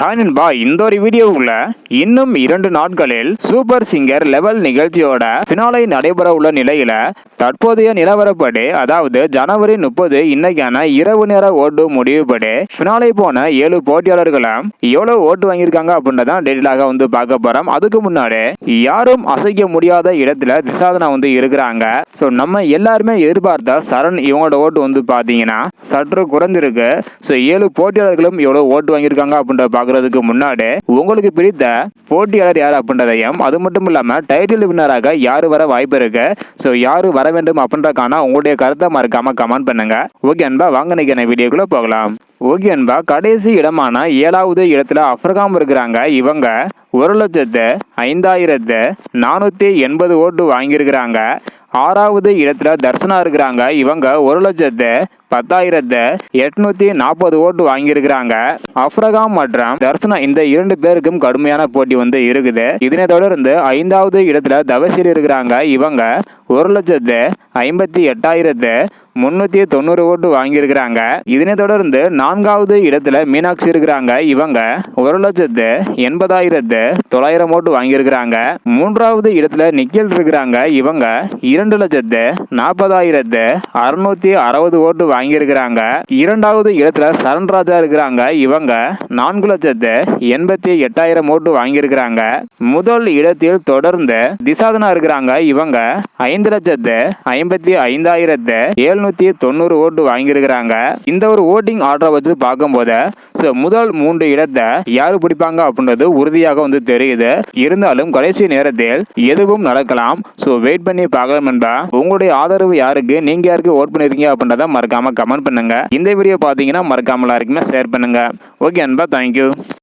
Hi நண்பா இந்த ஒரு வீடியோவுல இன்னும் இரண்டு நாட்களில் சூப்பர் சிங்கர் லெவல் நிகழ்ச்சியோட பினாலை நடைபெற உள்ள நிலையில தற்போதைய நிலவரப்படி அதாவது ஜனவரி முப்பது இன்னைக்கான இரவு நேர ஓட்டு முடிவுபடி பினாலை போன ஏழு போட்டியாளர்களும் எவ்வளவு ஓட்டு வாங்கியிருக்காங்க அப்படின்றதான் டீட்டெயிலாக வந்து பார்க்க போறோம். அதுக்கு முன்னாடி யாரும் அசைக்க முடியாத இடத்துல திசாதனா வந்து இருக்கிறாங்க. ஸோ நம்ம எல்லாருமே எதிர்பார்த்த சரண் இவங்களோட ஓட்டு வந்து பாத்தீங்கன்னா சற்று குறைஞ்சிருக்கு ஸோ ஏழு போட்டியாளர்களும் எவ்வளோ ஓட்டு வாங்கியிருக்காங்க அப்படின்றத பார்க்குறதுக்கு முன்னாடி உங்களுக்கு பிடித்த போட்டியாளர் யார் அப்படின்றதையும் அது மட்டும் இல்லாமல் டைட்டில் வின்னராக யார் வர வாய்ப்பு இருக்கு? ஸோ யார் வர வேண்டும் அப்படின்றக்கான உங்களுடைய கருத்தை மறக்காமல் கமெண்ட் பண்ணுங்க. ஓகே அன்பா வாங்க நினைக்கிற வீடியோக்குள்ள போகலாம். ஓகே அன்பா கடைசி இடமான ஏழாவது இடத்துல அஃப்ரகாம் இருக்கிறாங்க. இவங்க ஒரு லட்சத்து ஐந்தாயிரத்து நானூற்றி எண்பது ஓட்டு வாங்கியிருக்கிறாங்க. ஆறாவது இடத்துல தர்சனா இருக்கிறாங்க. இவங்க ஒரு லட்சத்து பத்தாயிரத்து எட்நூத்தி நாற்பது ஓட்டு வாங்கியிருக்கிறாங்க. அஃப்ரகாம் மற்றும் தர்சனா இந்த இரண்டு பேருக்கும் கடுமையான போட்டி வந்து இருக்குது. இதனை தொடர்ந்து ஐந்தாவது இடத்துல தவசீல் இருக்கிறாங்க இவங்க. ஒரு லட்சத்து ஐம்பத்தி எட்டாயிரத்து முன்னூற்றி தொண்ணூறு ஓட்டு வாங்கியிருக்கிறாங்க. இதனை தொடர்ந்து நான்காவது இடத்துல மீனாட்சி இருக்கிறாங்க. இவங்க ஒரு லட்சத்து எண்பதாயிரத்து தொள்ளாயிரம் ஓட்டு வாங்கியிருக்கிறாங்க. மூன்றாவது இடத்துல நிக்கில் இருக்கிறாங்க. இவங்க இரண்டு லட்சத்து நாற்பதாயிரத்து அறுநூத்தி அறுபது ஓட்டு வாங்கியிருக்கிறாங்க. இரண்டாவது இடத்துல சரண்ராஜா இருக்கிறாங்க. இவங்க நான்கு லட்சத்து எண்பத்தி எட்டாயிரம் ஓட்டு வாங்கியிருக்கிறாங்க. முதல் இடத்தில் தொடர்ந்து திசாதனா இருக்கிறாங்க. இவங்க ஐந்து லட்சத்து ஐம்பத்தி ஐந்தாயிரத்து எழுநூத்தி தொண்ணூறு ஓட்டு வாங்கியிருக்கிறாங்க. இந்த ஒரு ஓட்டிங் ஆர்டரை வச்சு பார்க்கும்போது ஸோ முதல் மூன்று இடத்தை யாரு பிடிப்பாங்க அப்படின்றது உறுதியாக வந்து தெரியுது. இருந்தாலும் கடைசி நேரத்தில் எதுவும் நடக்கலாம். ஸோ வெயிட் பண்ணி பார்க்கலாம் என்பா உங்களுடைய ஆதரவு யாருக்கு? நீங்க யாருக்கு ஓட் பண்ணிருக்கீங்க அப்படின்றத மறக்காம கமெண்ட் பண்ணுங்க. இந்த வீடியோ பார்த்தீங்கன்னா மறக்காம எல்லாருக்குமே ஷேர் பண்ணுங்க. ஓகே அன்பா தேங்க்யூ